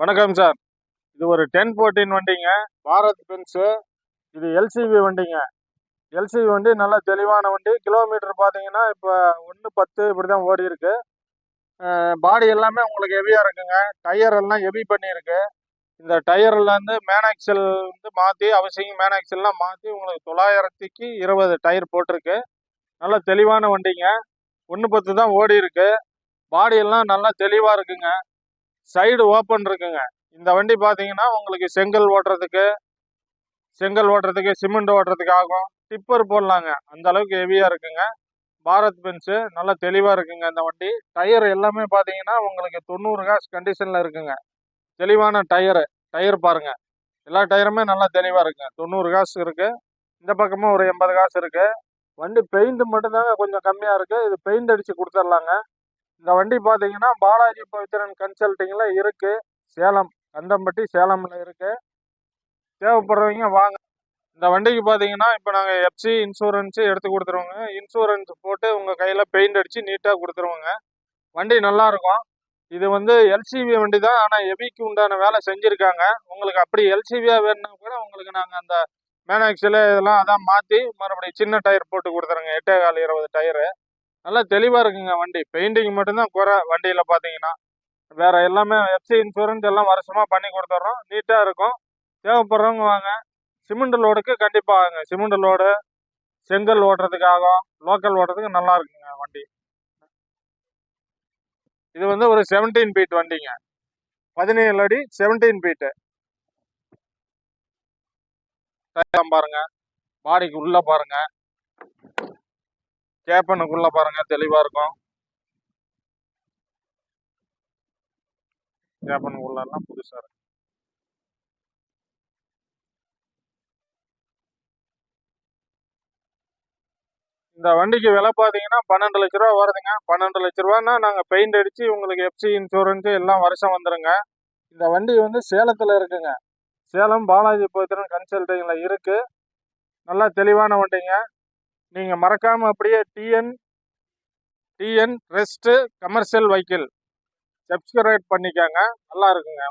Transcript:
வணக்கம் சார். இது ஒரு டென் ஃபோர்டீன் வண்டிங்க. பாரத் பென்ஸு இது எல்சிவி வண்டிங்க. எல்சிவி வண்டி நல்ல தெளிவான வண்டி. கிலோமீட்டர் பார்த்தீங்கன்னா இப்போ ஒன்று பத்து இப்படி தான் ஓடி இருக்கு பாடி எல்லாமே உங்களுக்கு ஹெவியாக இருக்குங்க. டயர் எல்லாம் ஹெவி பண்ணியிருக்கு. இந்த டயர்லேருந்து மேனாக்சல் வந்து மாற்றி அவசியம் மேனாக்சல்லாம் மாற்றி உங்களுக்கு தொள்ளாயிரத்துக்கு இருபது டயர் போட்டிருக்கு. நல்லா தெளிவான வண்டிங்க. ஒன்று பத்து தான் ஓடி இருக்கு பாடி எல்லாம் நல்லா தெளிவாக இருக்குங்க. சைடு ஓப்பன் இருக்குங்க. இந்த வண்டி பார்த்தீங்கன்னா உங்களுக்கு செங்கல் ஓட்டுறதுக்கு செங்கல் ஓட்டுறதுக்கு சிமெண்ட் ஓட்டுறதுக்கு ஆகும். டிப்பர் போடலாங்க. அந்த அளவுக்கு ஹெவியாக இருக்குங்க. பாரத் பென்ஸு நல்லா தெளிவாக இருக்குங்க இந்த வண்டி. டயர் எல்லாமே பார்த்தீங்கன்னா உங்களுக்கு தொண்ணூறு காசு கண்டிஷனில் இருக்குங்க. தெளிவான டயரு டயர் பாருங்க. எல்லா டயருமே நல்லா தெளிவாக இருக்குங்க. தொண்ணூறு காசு இருக்குது இந்த பக்கமும் ஒரு எண்பது காசு இருக்குது வண்டி பெயிண்ட் மட்டும்தாங்க கொஞ்சம் கம்மியாக இருக்குது இது பெயிண்ட் அடித்து கொடுத்துர்லாங்க. இந்த வண்டி பார்த்தீங்கன்னா பாலாஜி பவித்ரன் கன்சல்டிங்கில் இருக்கு. சேலம் கந்தம்பட்டி சேலமில் இருக்கு. தேவைப்படுறவங்க வாங்க. இந்த வண்டிக்கு பார்த்தீங்கன்னா இப்போ நாங்கள் எஃப்சி இன்சூரன்ஸு எடுத்து கொடுத்துருவோங்க. இன்சூரன்ஸ் போட்டு உங்கள் கையில் பெயிண்ட் அடித்து நீட்டாக கொடுத்துருவோங்க. வண்டி நல்லா இருக்கும் இது வந்து எல்சிவி வண்டி தான் ஆனால் எபிக்கு உண்டான வேலை செஞ்சுருக்காங்க. உங்களுக்கு அப்படி எல்சிவியாக வேணும்னா கூட உங்களுக்கு நாங்கள் அந்த மேனாக்சில் இதெல்லாம் அதான் மாற்றி மறுபடியும் சின்ன டயர் போட்டு கொடுத்துருங்க எட்டே கால் இருபது டயரு. நல்லா தெளிவாக இருக்குங்க வண்டி. பெயிண்டிங் மட்டும்தான் குறை வண்டியில் பார்த்தீங்கன்னா வேற எல்லாமே எஃப்சி இன்சூரன்ஸ் எல்லாம் வருஷமாக பண்ணி கொடுத்துட்றோம் நீட்டாக இருக்கும். தேவைப்படுறவங்க வாங்க. சிமெண்ட் லோடுக்கு கண்டிப்பாக வாங்க. சிமெண்ட் லோடு செங்கல் ஓட்டுறதுக்காகும் லோக்கல் ஓட்டுறதுக்கு நல்லா இருக்குங்க வண்டி. இது வந்து ஒரு செவன்டீன் பீட் வண்டிங்க. பதினேழு அடி செவன்டீன் பீட்டு பாருங்க. பாடிக்கு உள்ள பாருங்க. கேப்பனுக்குள்ள பாருங்க தெளிவா இருக்கும். கேப்பனுக்குள்ள புதுசாக புதுசா இருக்கு. இந்த வண்டிக்கு விலை பார்த்தீங்கன்னா பன்னெண்டு லட்ச ரூபா வருதுங்க. பன்னெண்டு லட்ச ரூபான்னா நாங்கள் பெயிண்ட் அடித்து உங்களுக்கு எஃப்சி இன்சூரன்ஸு எல்லாம் வருஷம் வந்துருங்க. இந்த வண்டி வந்து சேலத்தில் இருக்குங்க. சேலம் பாலாஜி பவித்ரன் கன்சல்டிங்கில் இருக்குது நல்லா தெளிவான வண்டிங்க. நீங்கள் மறக்காமல் அப்படியே TN TN rest commercial vehicle subscribe பண்ணிக்கோங்க. நல்லா இருக்குங்க.